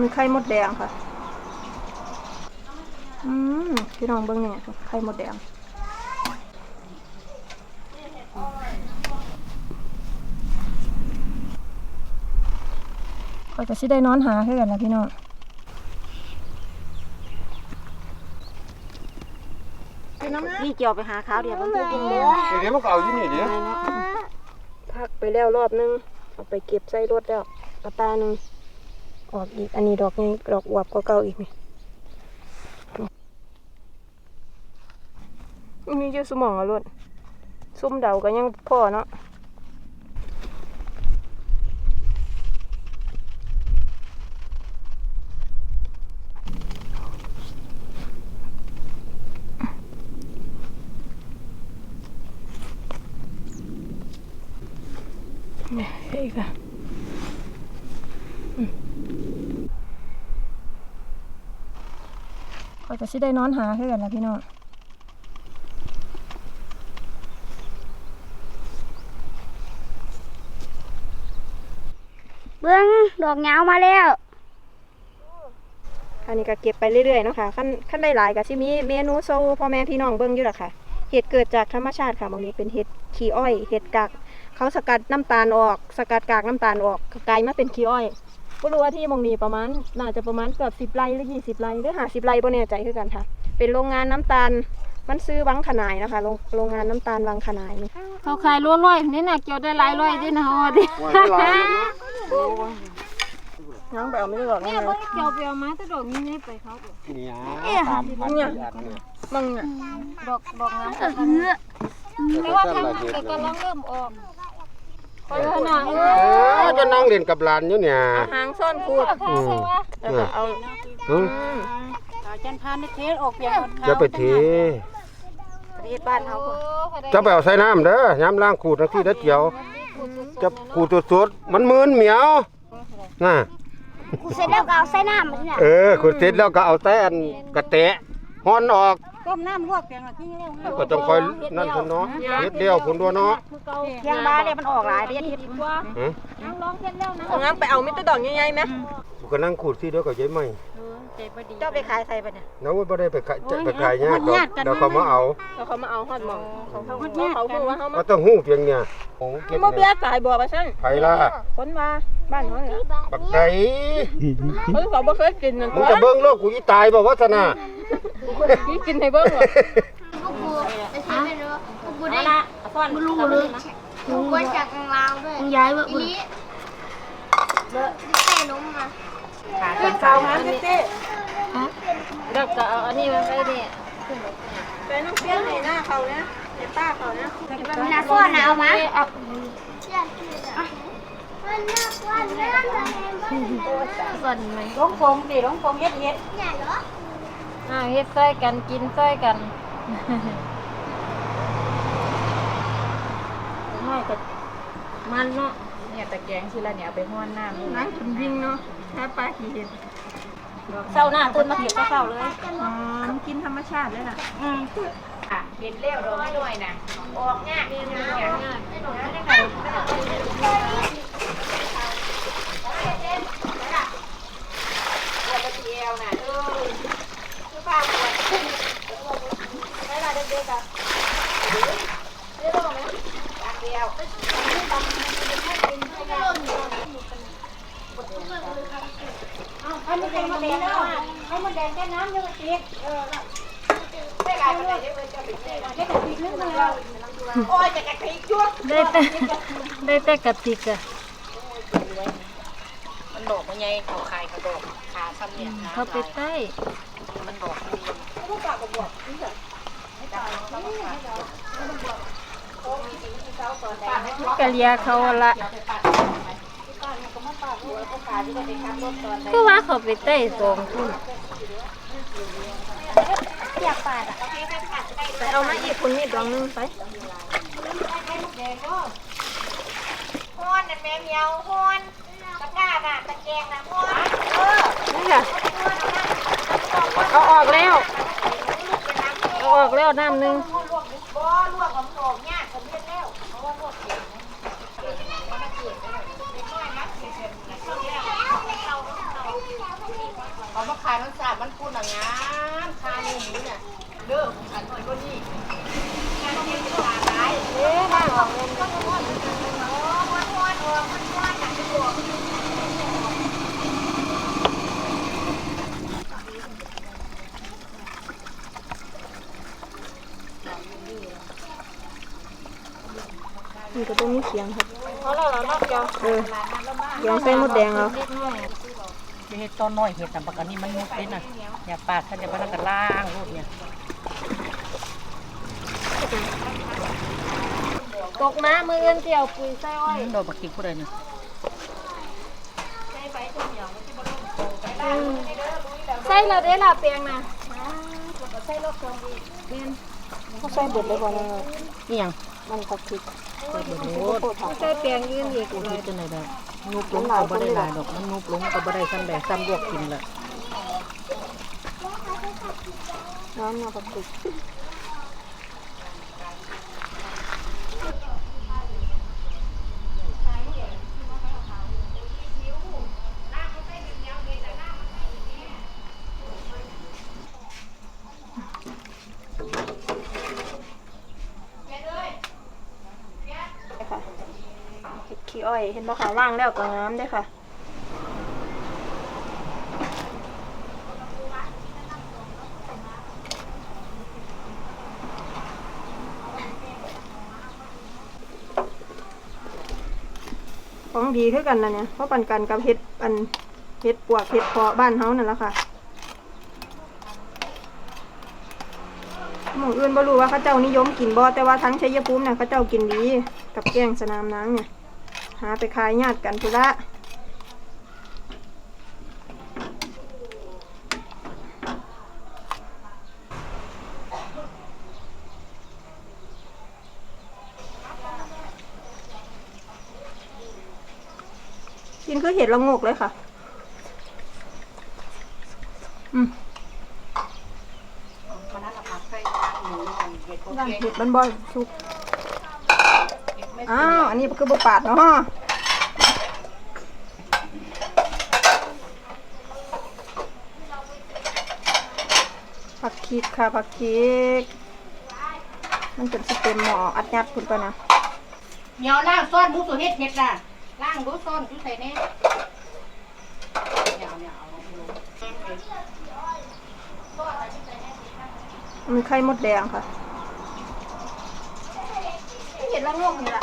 มีไข่มดแดงค่ะ อืมพี่น้องเบิ้งเนี่ยไข่มดแดงก็จะสิได้นอนหาคือกันนะพี่น้องนี่เกี่ยวไปหาข้าวเดียวมันคือกินเลยเดี๋ยวมันก็เอาอยู่นี่เดี๋ยวพักไปแล้วรอบนึง เอาไปเก็บใส่รถแล้วกระตาหนึ่ง ออกอีก อันนี้ดอกนี้ดอกอวบก็เก่าอีกนี่มีอยู่สมองอะรถซุ่มเดาก็ยังพ่อเนาะเนี่ยเฮ้ยค่ะ อืมก็จะสิได้นอนหาคือกันนะพี่น้องเบื้องดอกยาวมาแล้ว อันนี้ก็เก็บไปเรื่อยๆเนาะค่ะขั้นขั้นได้หลายก็สิมีเมนูโซพ่อแม่พี่น้องเบิ่งอยู่ล่ะค่ะเห็ดเกิดจากธรรมชาติค่ะบางนี้เป็นเห็ดขี้อ้อย เห็ดกากเขาสกัดน้ำตาลออก สกัดกากน้ำตาลออกก็กลายมาเป็นขี้อ้อย บ่รู้ว่าที่หมองนี้ประมาณน่าจะประมาณเกือบ10ไร่หรือ20ไร่หรือ50ไร่บ่แน่ใจคือกันค่ะ เป็นโรงงานน้ำตาลมันซื้อวังขนายนะคะโรงโรงงานน้ำตาลวังขนายนี่เขาขายร้อยร้อยนี่น่ะเกี่ยวได้หลายร้อยด้วยนะฮอดิว่าจะลายเลยนะยังไปเอาไม่ได้หรอกเนี่นี่ยเบิ่งเกี่ยวไปเอามาแต่ดอกนี้นี่ไปเขาตัวนี่สามพันสี่อันเนี่ยมึงเนี่ยดอกดอกน้ำเออแต่ว่าทางนั้นก็กำลังเริ่มออก ไปขนาดเออจะนั่งเล่นกับหลานอยู่เนี่ยหางซ่อนขูดข้าวใช่ไหมแล้วก็เอาอืมจันพานได้เทสออกเปียกจะไปเทประเทศบ้านเขาโอ้จะไปเอาใส่น้ำเด้อยามล้างขูดทั้งที่ตะเจียว จะขูดสดๆมันมืนเหมียวน่ะเสร็จแล้วก็เอาใส่น้ำมาที่น่ะเออขูดเสร็จแล้วก็เอาแต่อันกระแตะฮ้อนออก ต้มน้ำลวกเปียกหน่อยที่เร็วก็ต้องคอยนั่นคนเนาะเฮ็ดเดียวคนตัวเนาะเที่ยงบ้านเนี่ยมันออกหลายเดือนทิศฮะนั่งร้องเสร็จแล้วนะเอางั้นไปเอามิตรดอกใหญ่ๆไหมกูก็นั่งขูดที่เดียวกับยายใหม่ เจ้าไปขายใส่ปะเนี่ยแล้วบ่ได้ไปขายจะไปขายยากดอกเดี๋ยวเขามาเอาแล้วเขามาเอาฮอดหมองเขาเขาเขาเขาว่าเขามาก็ต้องหู้เพียงเนี่ยของเก็บโมเบีเนี่ยยสายบัวไปซั่นไผล่ะคนมาบ้านเขาเนี่ยบักไดเฮ้ยเขาบ่เคยกินนั่นมึงจะเบิ่งโลกกูอีตายบ่วัฒนาพี่กินให้เบิ่งเหรอกูได้ละซ่อนรู้เลยกูมาจากกลางลาวด้วยมึงย้ายเว้ยทีนี้ เต้นมมากินข้าวหาเต้เด็กก็เอาอันนี้มาไปเนี่ยไปน้องเปี้ยนให้หน้าเขาเนี่ยเห็นป้าเขาเนี่ยหน้าฟ้อนเอามาเอามันน่าฟ้อนน่าจะเห็นบ้านส่วนไหมลงฟงดิลงฟงเฮ็ดเฮ็ดเนี่ยเหรออ่าเฮ็ดซ้อยกันกินซ้อยกันน้อยก็มันเนาะ เนี่ยตะแกรงสิละเนี่ยเอาไปห้อนน้ำนั่งกินวิ่งเนาะแค่ปลาขี้เห็ดเช้าหน้าตื่นมาเก็บก็เข้าเลยอ๋อกินธรรมชาติเลยล่ะอะเฮ็ดแล้วดอกน้อยๆน่ะออกยากนี่นะเนี่ย ให้มันแดงมาแดงแล้วให้มันแดงแค่น้ำยังไดเออได้หลายคนเลยได้จะไปเจอได้แต่ปีนึงมาแล้วโอ้ยจะกะทิชั่วได้แต่ได้แต่กะทิกะมันดอกมันใหญ่เขาขายกระดอกขาซ้ำเนี่ยนะเขาไปใต้มันดอกมันดีกะเลี ยเขาละก็ว่าเขาไปใต้สองทุ่นอยากปาดอะไปเอามาอีกคนมีดดวงหนึงไปฮอนนั่นแม่เมียวฮอนตะกร้าน่ะตะแกรงน่ะฮอนเออนี่ค่ะเอาออกแล้ว เอาออกแล้วน้ำหนึงบ่ลวกกับหอมยากกับเฮ็ดแล้ว เคายมันสาบมันพูดงามคายหมูเนี่ยเลิกอันนี้ก็นี่งานเย็นตาหลายเอ๊ะบ้านออกเงินนี่ก็ต้องมีเสียงครับเขาเราเรานอกจอเออเสียงใส่มดแดงแล้วเฮ็ดต้นน้อยเฮ็ดแต่ปกติมันมุดเด้น่ะอย่าปากท่านจะมานั่งกันล่างรูดเนี่ยตกน้ำมือเงินเกี่ยวปุ๋ยใส่อ้อยโดนบักกินผู้ใดนี่ใส่แล้วเด้ล่ะเปียงนะใส่รถเครื่องดีแม่นเขาใส่เบิดเลยบ่ล่ะนี่ยังมันก็คิดใส่เบิดโลดใส่เปียงยืนอีกกูคิดจังไดได้ นุบลงก็บ่ได้หลายดอกมันนุบลงก็บ่ได้ซ้ำแดซ้ำลวกกินละน้ำมาก็คิดค่ ขี้อ้อย เห็นบ่ค่ะว่างแล้วก็งามเด้ค่ะ ของดีคือกันนะเนี่ยเพราะปันกันกับเห็ดอันเห็ดปวกเห็ดเพาะบ้านเฮานั่นแหละค่ะหมูอื่นบ่รู้ว่าเขาเจ้านิยมกินบ่แต่ว่าทั้งชัยภูมิน่ะเขาเจ้ากินดี กับแกงสนามนางเนี่ย หาไปขายญาติกันพุละกินคือเห็ดละโงกเลยค่ะ อืมย่างเห็ดมันบ่อยสุก อ้าวอันนี้คือบปาดเนาะผักคีกค่ะผักคีกมันเป็นสเต็มหมออัดยัดคุณปะนะเหนียวล่างซ้อนหมูสุเฮ็ดเฮ็ดน่ะล่างดูซ้อนอยู่ใส่แน่เหนียวเหนียวเอาลงลงมีไข่มดแดงค่ะเห็นละงงนี่ล่ะ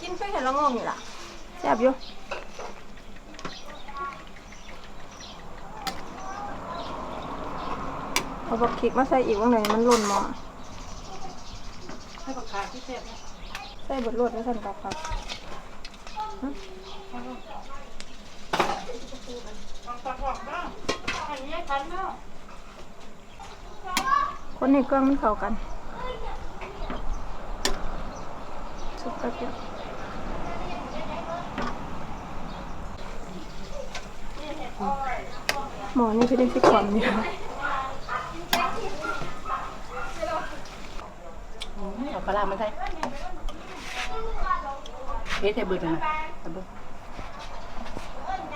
กินไปเห็นละงงนี่ล่ะแซ่บอยู่เอาผักคีกมาใส่อีกว่างไหนมันหล่นหมอให้ปากกาที่เสร็จใส่บดรวดไม่ทันกับค่ะคนในเครื่องมันเข้ากัน สุกกระเจียวหมอนี่คือได้สิความเนี่ยเอาปลาร้ามาใส่เฮ็ดให้เบิดนะเอาเบิด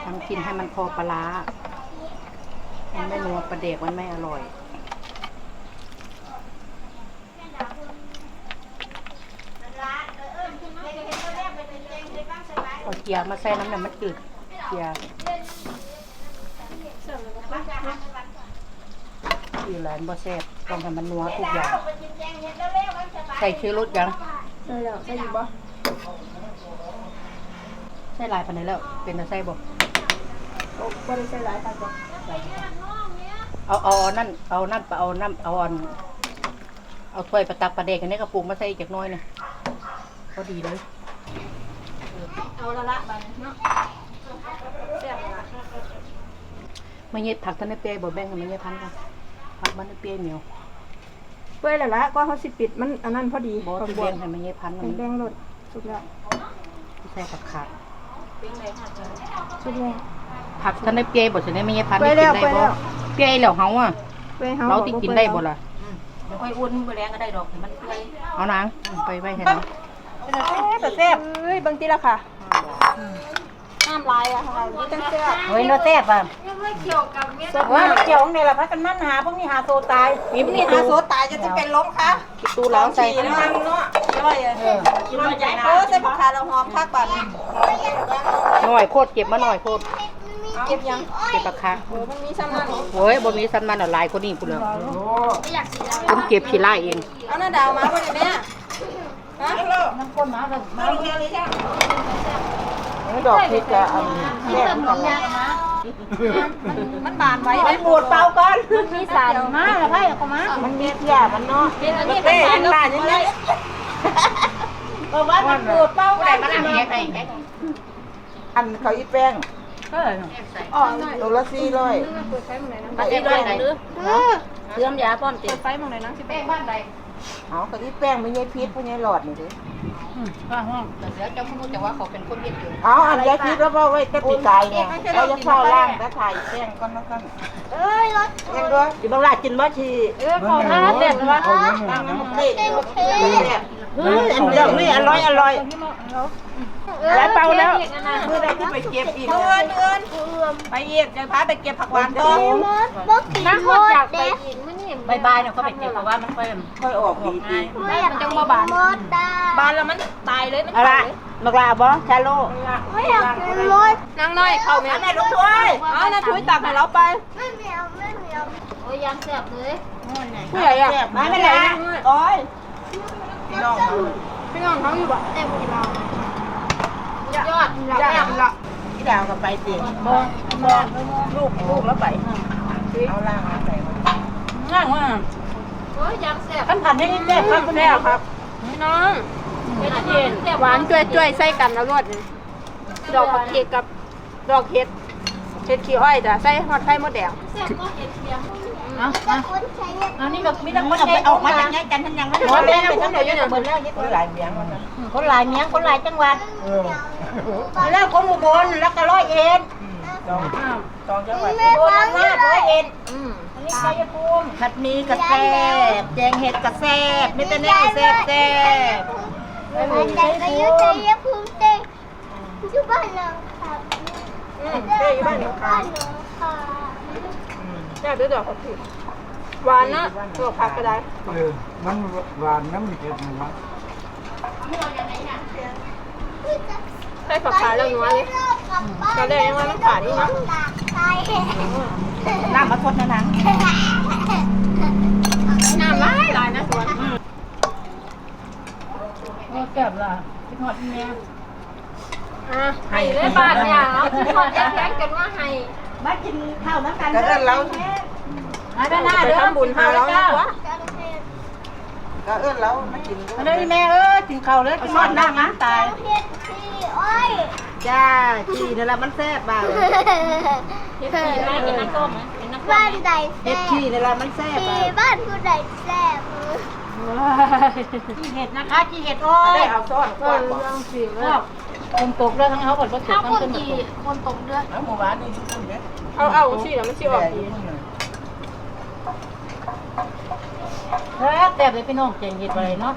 ทำกินให้มันพอปลาร้ามันไม่นัวปลาเด็กมันไม่อร่อย เอาเกียร์มาใส่น้ำเนี่ยมันจืดเกียร์คือร้านบ่แซ่บต้องให้มันนัวทุกอย่าง ใส่ชื่อรสยังใส่แล้วใส่อีกบ่ใส่หลายปานนี้แล้ว เป็นตาใส่บ่โอ้บ่ได้ใส่หลายค่ะจ้ะเอาเอาเอานั่นเอานั่นไปเอานั่นเอาอันเอาถ้วยประตักปลาเด็กอันนี้กระปุกมาใส่อีกจักหน้อยหนึงพอดีเลย เอาละละบัดนี้เนาะแซ่บละไม่เย็ดผักท่านได้เปียบ่แบ่งกันไม่เย็ดพันกันผักมันได้เปียเหนียวเปื่อยแล้วละก็เขาสิปิดมันอันนั้นพอดีบ่ขที่บวแบ่นงให้ไม่เย็ดพันมัเป็นนแป้งรสสุกแล้วใส่ผักขาดสุกแล้วผักท่านได้เปียบ่สิได้ไม่เย็ดพันเปื่อยได้แล้วกินได้บ่เปื่อยแล้วเปียแล้วเฮาอะเปื่อยเฮาเราติกินได้บ่ล่ะเดี๋ยวค่อยอุ่นไปแรงก็ได้ดอกให้มันเปื่อยเอานางไปไว้ให้นาง แต่แซ่บเอ้ยเบิ่งติละค่ะน้ำลายอะค่ะนี่ตั้งแซ่บเฮ้ยเราแซ่บอะอว่าเกี่ยวในละพักกันมันหาพวกนี้หาโซตายมีนี่หาโซตายจะจะเป็นล้มค่ะตูแล้วใส่ขี่น้ำมันเนาะย่อยเออกินมันใหญ่เออใส่ผักคาเราหอมคักบัดหน่อยโคตรเก็บมาหน่อยโคตรเก็บยังเก็บปากคาเออมันมีซ้ำนั่นโอ้ยบ่มีสันมันหลายคนนี้พุ่นเลยผมเก็บขี้ไล่เองเอาหน้าดาวมาบ่ได้แม่ฮะ น้ำข้นมาเลยมาลงเลยจ้ะดอกพริกอะอันแซ่บกันละมันบานไว้ไหมปวดเป่าก่อนมีสารมาแล้วไพ่ก็มา มันมีเที่ยมันเนาะนี่เป็นบานบานยังไงเออว่ามันปวดเป่ากันมันอะไรอันเขาอีแป้งอ๋อตัวละสี่ร้อยไปอีกด้วยไหนเสื่อมยาป้อมติดไฟมองไหนนะสิแป้งบ้านใด เอาเขาอีแป้งไม่ใช่พิษไม่ใช่หลอดนี่ดิเดี๋ยวจะพูดแต่ว่าเขาเป็นคนเย็นอยู่เอาอันยาพิษแล้วว่าไว้แต่ปีกายเนี่ยเราจะเข้าล่างแล้วถ่ายแป้งก้อนแล้วกันเอ้ยรถยังด้วยอยู่บางลากินบ่ชีเออขอทานเด็ดวะตั้งน้ำมันเตะเนี่ยเฮ้ยอันเดียวนี่อร่อยอร่อยแล้วเป่าแล้วเมื่อไรที่ไปเก็บอีกเงินเงินไปเย็บจะพาไปเก็บผักหวานต่อมดบอกกินมดเด็ก บายบายเนี่ยเขาไปเก็บเพราะว่ามันค่อยค่อยออกดีดีไม่อยากกินมดได้บานแล้วมันตายเลยมันอะไรบักลาบ่ชาโลไม่อยากกินมดนางน้อยเข้าแม่แม่ลูกถ้วยเอานะถ้วยตักให้เราไปไม่เหนียวไม่เหนียวผู้ใหญ่อะไม่เป็นไรโอ้ยพี่น้องพี่น้องเขาอยู่บ่เต็มที่เรายอดยอดละพี่ดาวกับไปเตียงบ่บ่ลูกลูกแล้วไปเอาล่างไป ง่างว่าขั้นผันให้แซ่บครับคุณแซ่แม่บครับพี่น้องเย็นหวานจ้วยๆใส่กันแล้วรวดนี่ดอกผักเค้กกับดอกเห็ดเห็ดขี้อ้อยจ้ะใส่ฮอดไข่มดแดงแต่คนใช้เนี่ยอันนี้ก็มีแต่คนไปออกมาจากไหนกันทั้งยังไม่โอ้ยแม่ยังพูดเดี๋ยวอยู่เนี่ยเหมือนแล้วนี่คนหลายเมียงคนหลายเมียงคนหลายจังหวัดแล้วคนอุบลแล้วก็ร้อยเอ็ดสองสองจังหวัดไม่ฟังห้าเลร้อยยเอ็ดอั นนี้ชัยภูมิผัดหมีกระแซบแจงเห็ดกระแซบมีแต่แนวแซ่บแซ่บมันแต่ก็ยุติยภูมิเต้อยู่บ้านน้องค่ะอืมเต้อยู่บ้านหนูค่ะค่ะแซ่บด้วยดอกผักชีหวานนะดอกผักก็ได้เออมันหวานน้ำเผ็ดมันวะใส่ ผักขาแล้วนัวเลยก็ได้ยังว่ามันขาดนี่นะตากใส่น้ำมาทดนะนางน้ำหลายหลายนะสวนโอ้แก้มล่ะพี่หอดแม่อะให้เลยบาทเนี่ยเอาที่ทอดแข็งกันว่าให้มากินข้าวน้ำกันก็เอิ้นเราให้ได้เด้อทำบุญหาเรานะ ก็เอิ้นเรามากินมาเลยแม่เอ้ยกินข้าวเลยกินหอดน้ำนะตายเฮ็ดที่อ้อยจ้าจีนี่ละมันแซ่บบ้างเฮ็ดดีมากกินน้ำส้มกินน้ำส้มบ้านใดเห็ดแซ่ขี้บนี่ละมันแซ่บบ้าที่งบ้านผู้ใดแซ่บขี้เห็ดนะคะขี้เห็ดอ้อยเอาซ้อนกว้างกว่าคนตกเรือทั้งเขาหมดว่าตกทั้งขึ้นมาตกคนตกเรือแล้วหมู่บ้านนี่ทุกคนเนี่ยเอาเอาสิแล้วมันสิออกดี แซ่บแซ่บเลยพี่น้องเจงเห็ดอะไรเนาะ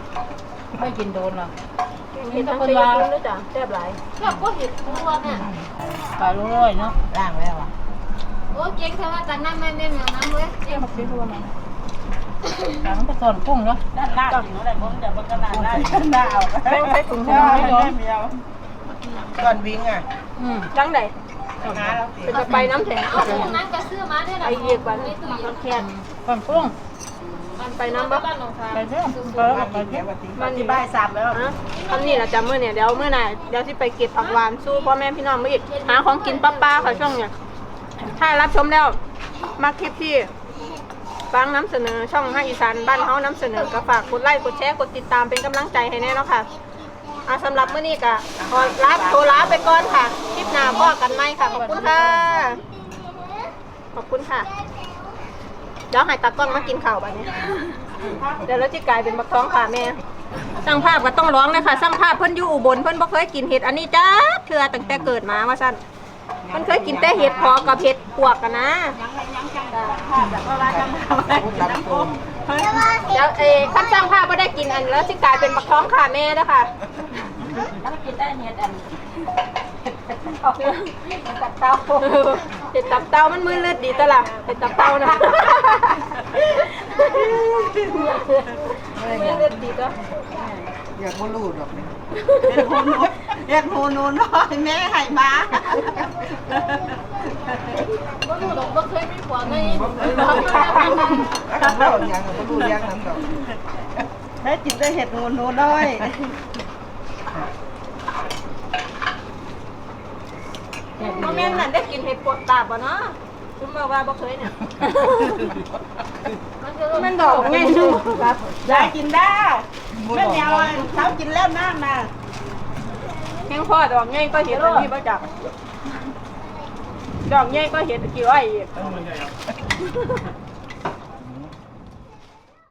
ไม่กินโดนหรอกเห็นทั้งคนว่าด้วยจ้ะแซ่บหลายปลาร้อยเนาะล่างแล้วอะโอ้เก่งแค่ว่าจากนั้นไม่ได้เหนียวน้ำเว้ยเที่ยวมาซื้อตัวมาแต่มันเป็นส่วนกุ้งเนาะด้านล่างอยู่อะไรผมจะมันขนาดล่างหน้าเอาแป้งใส่ถุงไม่ให้น้อยเมียวก่อนวิ่งอะอืมจังไดหาแล้วเป็นจะไปน้ำแข็งนั้นก็ซื้อมาได้ไอเยียกวันมันแค่ก่อนกุ้งมัน ไปน้ำบ้านไปเถอะเปิดไปเถอะมันที่บ้านสามแล้วนะทำนี่แหละจ้ะมื้อเนี่ยเดี๋ยวมื้อหน่ะเดี๋ยวที่ไปเก็บผักหวานสู้พ่อแม่พี่น้องมาอีกหาของกินป้าๆค่ะช่วงเนี่ยถ้ารับชมแล้วมาคลิปที่ฟังน้ำเสนอช่องให้อีสานบ้านเฮาน้ำเสนอก็ฝากกดไลค์กดแชร์กดติดตามเป็นกำลังใจให้แน่เนาะค่ะอาสำหรับมื้อนี้ก็ขอลาโทรลาไปก่อนค่ะ คลิปหน้าพ่อกันไหมค่ะ ขอบคุณค่ะ ขอบคุณค่ะ เดี๋ยวให้ตากล้องมากินข้าวบัดนี้ เดี๋ยวเราจะกลายเป็นบักท้องค่ะแม่สร้างภาพก็ต้องร้องเลยค่ะสร้างภาพเพิ่นอยู่อุบลเพิ่นบ่เคยกินเห็ดอันนี้จ้าเถื่อตั้งแต่เกิดมาว่าซั่นมันเคยกินแต่เห็ดพอกับเห็ดปวกกันนะเดี๋ยวเอ้ขั้นสร้างภาพบ่ได้กินอันแล้วสิกลายเป็นบักท้องค่ะแม่เด้อค่ะแล้วกินได้เนี่ยอัน เต้าเห็ดตับเตามันมือเลือดดีตะล่ะเห็ดตับเตานะมือเลือดดีตะอยากบ่รู้ดอกนี่อยากโหนูน้อยแม่ให้มาบ่รู้ดอกบ่เคยมีผัวไงบ่รู้ยังบ่รู้ยังนั้นดอกแม่กินได้เห็ดงูหนูน้อย โมเมนต์นั่นได้กินเห็ดปวดตาบ่เนาะคุณบอกว่าบ่เคยเนี่ยมันดอกไงดูได้กินได้แม่แนวเช้ากินแล้วน้ำน่ะแห้งพ่อดอกไงก็เห็ดอันนี้บ่จักดอกไงก็เห็ดกี่อ้อยอีก